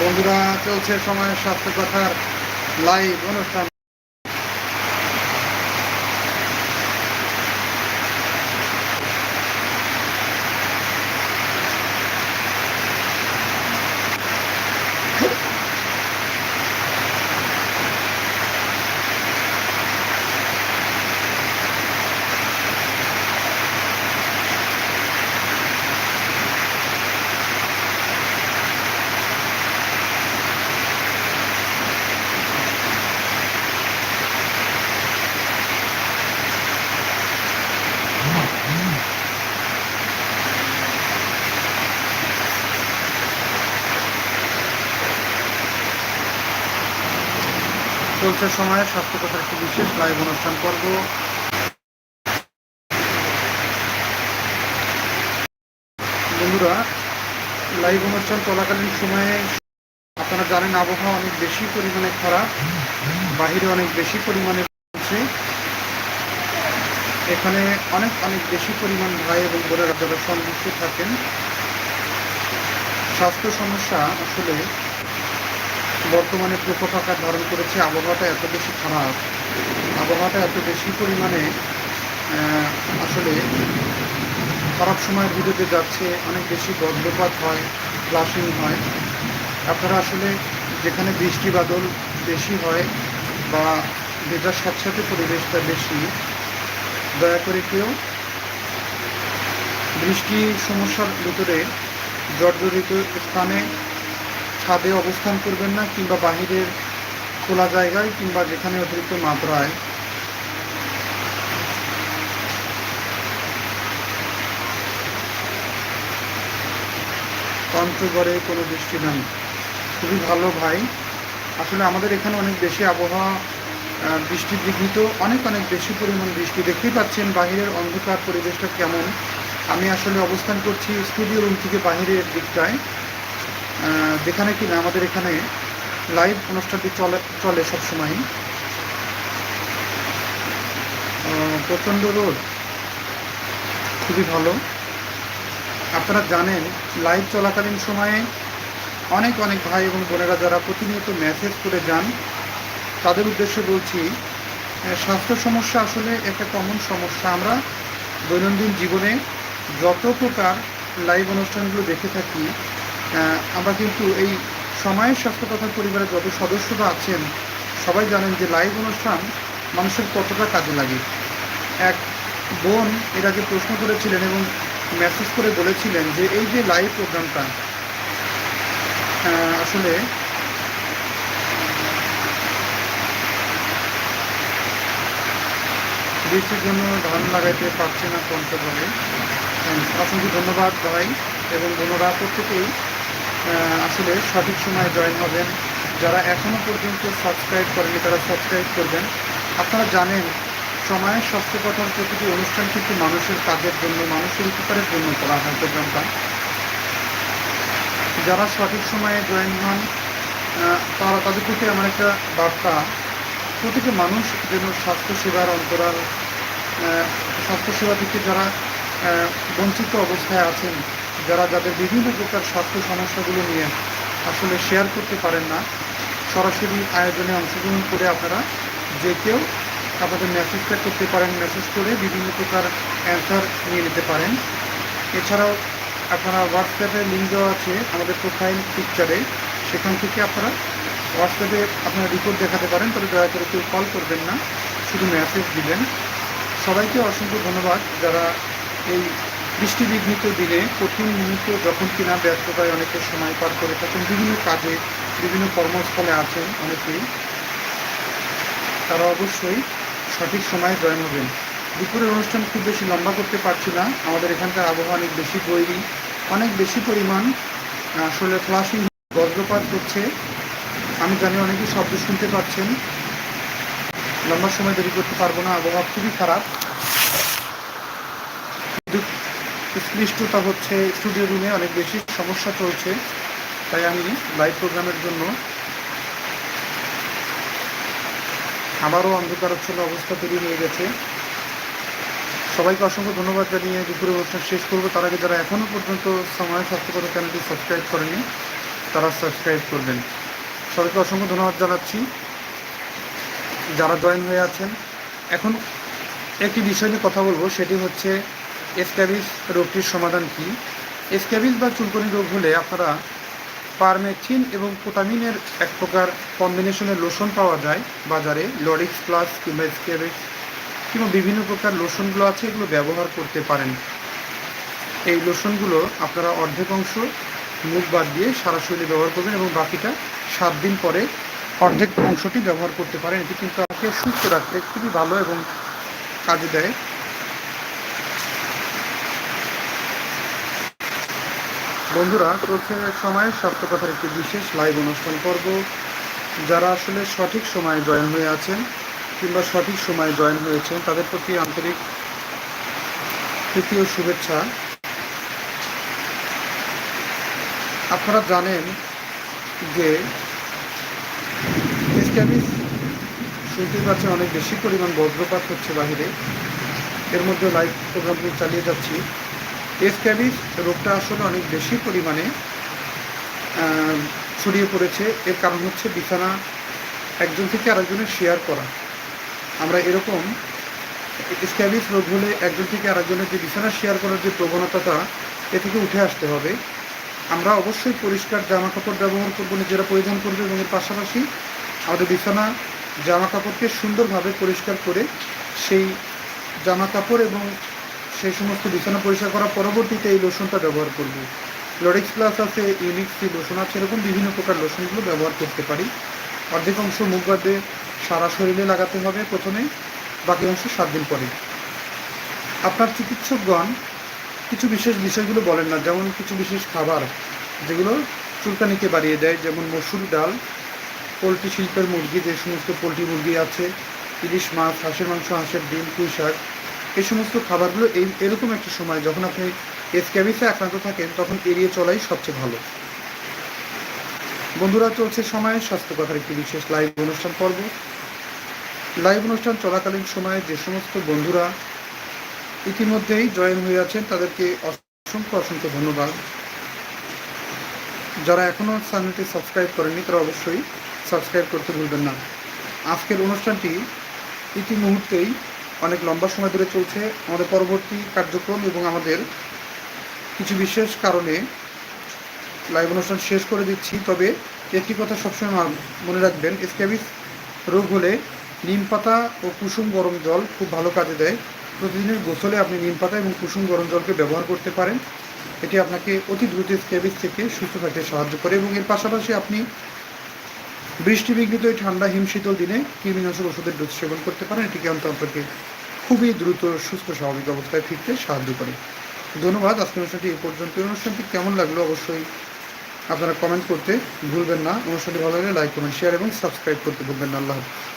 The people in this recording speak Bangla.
বন্ধুরা চলছে সময় স্বাস্থ্য কথার লাইভ অনুষ্ঠান। চলছে সময়ের স্বাস্থ্য কথার একটি বিশেষ লাইভ অনুষ্ঠান পর্ব। বন্ধুরা লাইভ অনুষ্ঠান চলাকালীন সময়ে আপনারা জানেন আবহাওয়া অনেক বেশি পরিমাণে খারাপ, বাহিরে অনেক বেশি পরিমাণে চলছে এখানে অনেক অনেক বেশি পরিমাণ ভাই এবং বোনেরা যারা সংযুক্ত থাকেন। স্বাস্থ্য সমস্যা আসলে বর্তমানে প্রকোপ আকার ধারণ করেছে, আবহাওয়াটা এত বেশি খারাপ, আবহাওয়াটা এত বেশি পরিমাণে আসলে খারাপ সময়ের বিরুদ্ধে যাচ্ছে, অনেক বেশি বজ্রপাত হয় ফ্লাশিং হয়। আপনারা আসলে যেখানে বৃষ্টি বাদল বেশি হয় বা ভেজার সাথে সাথে পরিবেশটা বেশি, দয়া করে কেউ বৃষ্টি সমস্যার ভিতরে জর্জরিত স্থানে ছাদে অবস্থান করবেন না কিংবা বাহিরের খোলা জায়গায় কিংবা যেখানে অতিরিক্ত মাত্রায় পঞ্চগড়ে কোনো বৃষ্টি নাই। খুবই ভালো ভাই। আসলে আমাদের এখানে অনেক বেশি আবহাওয়া বৃষ্টি বিঘ্নিত। অনেক অনেক বেশি পরিমাণ বৃষ্টি। দেখতেই পাচ্ছেন বাহিরের অন্ধকার পরিবেশটা কেমন। আমি আসলে অবস্থান করছি স্টুডিও রুম থেকে বাহিরের দিকটায়। আহ, কি না আমাদের এখানে লাইভ অনুষ্ঠানটি চলে চলে সবসময়। প্রচণ্ড রোড খুবই ভালো। আপনারা জানেন লাইভ চলাকালীন সময়ে অনেক অনেক ভাই এবং বোনেরা যারা প্রতিনিয়ত মেসেজ করে যান তাদের উদ্দেশ্যে বলছি স্বাস্থ্য সমস্যা আসলে একটা কমন সমস্যা। আমরা দৈনন্দিন জীবনে যত প্রকার লাইভ অনুষ্ঠানগুলো দেখে থাকি আমরা কিন্তু এই সময়ের স্বাস্থ্য কথার পরিবারের যত সদস্যরা আছেন সবাই জানেন যে লাইভ অনুষ্ঠান মানুষের কতটা কাজে লাগে। এক বোন এর আগে প্রশ্ন করেছিলেন এবং মেসেজ করে বলেছিলেন যে এই যে লাইভ প্রোগ্রামটা আসলে বৃষ্টির জন্য ধান লাগাইতে পারছে না পঞ্চগড়ে হ্যাঁ, অসংখ্য ধন্যবাদ ভাই এবং বোনরা প্রত্যেকেই। আসলে সঠিক সময়ে জয়েন হবেন। যারা এখনও পর্যন্ত সাবস্ক্রাইব করেনি তারা সাবস্ক্রাইব করবেন। আপনারা জানেন, সময়ের স্বাস্থ্য কথার প্রতিটি অনুষ্ঠান কিন্তু মানুষের কাজের জন্য, মানুষের উপকারের জন্য করা হয় প্রোগ্রামটা যারা সঠিক সময়ে জয়েন হন তারা তাদের প্রতি আমার একটা বার্তা, প্রতিটি মানুষ যেন স্বাস্থ্যসেবার অন্তরাল স্বাস্থ্যসেবা থেকে যারা বঞ্চিত অবস্থায় আছেন যারা যাদের বিভিন্ন প্রকার স্বাস্থ্য সমস্যাগুলো নিয়ে আসলে শেয়ার করতে পারেন না, সরাসরি আয়োজনে অংশগ্রহণ করে আপনারা যে কেউ আপনাদের মেসেজটা করতে পারেন মেসেজ করে বিভিন্ন প্রকার অ্যান্সার নিয়ে নিতে পারেন। এছাড়াও আপনারা হোয়াটসঅ্যাপে লিঙ্ক দেওয়া আছে আমাদের প্রোফাইল পিকচারে সেখান থেকে আপনারা হোয়াটসঅ্যাপে আপনারা রিপোর্ট দেখাতে পারেন, তবে দয়া করে কেউ কল করবেন না, শুধু মেসেজ দিবেন। সবাইকে অসংখ্য ধন্যবাদ যারা এই বৃষ্টি বিঘ্নিত দিনে কঠিন মুহূর্ত যখন কিনা ব্যস্ততায় অনেকে সময় পার করে থাকেন, বিভিন্ন কাজে, বিভিন্ন কর্মস্থলে আছেন অনেকেই, তারা অবশ্যই সঠিক সময়ে জয়েন হবেন। দুপুরের অনুষ্ঠান খুব বেশি লম্বা করতে পারছি না। আমাদের এখানকার আবহাওয়া অনেক বেশি বৈরী, অনেক বেশি পরিমাণ আসলে ফ্লাশিং বজ্রপাত হচ্ছে। আমি জানি অনেকেই শব্দ শুনতে পাচ্ছেন। লম্বা সময় দেরি করতে পারব না, আবহাওয়া খুবই খারাপ। স্পৃষ্টতা হচ্ছে স্টুডিও রুমে অনেক বেশি সমস্যা চলছে। তাই আমি লাইভ প্রোগ্রামের জন্য আবারও অন্ধকারচ্ছন্ন অবস্থা তৈরি হয়ে গেছে। সবাইকে অসংখ্য ধন্যবাদ জানিয়ে দুপুরে অনুষ্ঠান শেষ করব। তার আগে যারা এখনও পর্যন্ত সময় স্বাস্থ্যকর চ্যানেলটি সাবস্ক্রাইব করেনি তারা সাবস্ক্রাইব করবেন। সবাইকে অসংখ্য ধন্যবাদ জানাচ্ছি। যারা জয়েন হয়ে আছেন, এখন একটি বিষয় নিয়ে কথা বলব, সেটি হচ্ছে এসক্যাবিস রোগটির সমাধান কি? এসক্যাবিস বা চুলকনি রোগ হলে আপনারা পারমেথিন এবং পোটামিনের এক প্রকার কম্বিনেশনের লোশন পাওয়া যায় বাজারে লরিক্স প্লাস কিংবা স্ক্যাবিস কিংবা বিভিন্ন প্রকার লোশনগুলো আছে, এগুলো ব্যবহার করতে পারেন। এই লোশনগুলো আপনারা অর্ধেক অংশ মুখ বাদ দিয়ে সারা শরীরে ব্যবহার করবেন এবং বাকিটা সাত দিন পরে অর্ধেক অংশটি ব্যবহার করতে পারেন। এটি কিন্তু আপনাকে সুস্থ রাখতে খুবই ভালো এবং কাজে দেয়। বন্ধুরা চলছে সময় স্বাস্থ্য কথার একটি বিশেষ লাইভ অনুষ্ঠান পর্ব। যারা আসলে সঠিক সময়ে জয়েন হয়ে আছেন কিংবা সঠিক সময়ে জয়েন হয়েছেন, তাদের প্রতি আন্তরিক তৃতীয় শুভেচ্ছা। আপনারা জানেন যে স্ক্যাবিস শুনতে পাচ্ছেন অনেক বেশি পরিমাণ বজ্রপাত হচ্ছে বাহিরে। এর মধ্যে লাইভ প্রোগ্রামটি চালিয়ে যাচ্ছি। স্ক্যাবিস রোগটা আসলে অনেক বেশি পরিমাণে ছড়িয়ে পড়েছে। এর কারণ হচ্ছে বিছানা একজন থেকে আরেকজনের শেয়ার করা। আমরা এরকম স্ক্যাবিস রোগ হলে একজন থেকে আরেকজনের যে বিছানা শেয়ার করার যে প্রবণতাটা, এ থেকে উঠে আসতে হবে। আমরা অবশ্যই পরিষ্কার জামা কাপড় ব্যবহার করব, নিজেরা পরিধান করব এবং এর পাশাপাশি আমাদের বিছানা জামা কাপড়কে সুন্দরভাবে পরিষ্কার করে সেই জামা কাপড় এবং সেই সমস্ত বিছানা পরিষ্কার করার পরবর্তীতে এই লোশনটা ব্যবহার করব। লরিক্স প্লাস আছে ইউনিক সি লোশন আছে, এরকম বিভিন্ন প্রকার লোশনগুলো ব্যবহার করতে পারি। অর্ধেক অংশ মুখ বাদে সারা শরীরে লাগাতে হবে প্রথমে, বাকি অংশ সাত দিন পরে। আপনার চিকিৎসকগণ কিছু বিশেষ বিষয়গুলো বলেন না, যেমন কিছু বিশেষ খাবার যেগুলো চুলকানিকে বাড়িয়ে দেয়, যেমন মসুর ডাল, পোলট্রি শিল্পের মুরগি, যে সমস্ত পোলট্রি মুরগি আছে, ইলিশ মাছ, হাঁসের মাংস, হাঁসের ডিম, পুঁই শাক এই সমস্ত খাবারগুলো এই এরকম একটা সময় যখন আপনি এসক্যাবিসে আক্রান্ত থাকেন, তখন এড়িয়ে চলাই সবচেয়ে ভালো। বন্ধুরা, চলছে সময়ে। স্বাস্থ্য কথার একটি বিশেষ লাইভ অনুষ্ঠান পর্ব। লাইভ অনুষ্ঠান চলাকালীন সময়ে যে সমস্ত বন্ধুরা ইতিমধ্যেই জয়েন হয়ে আছেন, তাদেরকে অসংখ্য অসংখ্য ধন্যবাদ। যারা এখনও চ্যানেলটি সাবস্ক্রাইব করেননি, তারা অবশ্যই সাবস্ক্রাইব করতে ভুলবেন না। আজকের অনুষ্ঠানটি ইতি মুহূর্তেই অনেক লম্বা সময় ধরে চলছে আমাদের পরবর্তী কার্যক্রম এবং আমাদের কিছু বিশেষ কারণে লাইভ অনুষ্ঠান শেষ করে দিচ্ছি। তবে একটি কথা সবসময় মনে রাখবেন, স্ক্যাবিস রোগ হলে নিম পাতা ও কুসুম গরম জল খুব ভালো কাজে দেয়। প্রতিদিনের গোসলে আপনি নিম পাতা এবং কুসুম গরম জলকে ব্যবহার করতে পারেন। এটি আপনাকে অতি দ্রুত স্ক্যাবিস থেকে সুস্থ থাকতে সাহায্য করে এবং এর পাশাপাশি আপনি বৃষ্টিবিঘ্নিত এই ঠান্ডা হিমশীতল দিনে কৃমিনাশক ওষুধের ডোজ সেবন করতে পারেন। এটি আপনাকে খুবই দ্রুত, সুস্থ, স্বাভাবিক অবস্থায় ফিরতে সাহায্য করে। ধন্যবাদ। আজকের অনুষ্ঠানটি এই পর্যন্ত অনুষ্ঠানটি কেমন লাগল অবশ্যই আপনারা কমেন্ট করতে ভুলবেন না। অনুষ্ঠানটি ভালো লাগলে লাইক, কমেন্ট, শেয়ার এবং সাবস্ক্রাইব করতে ভুলবেন না। আল্লাহ হাফিজ।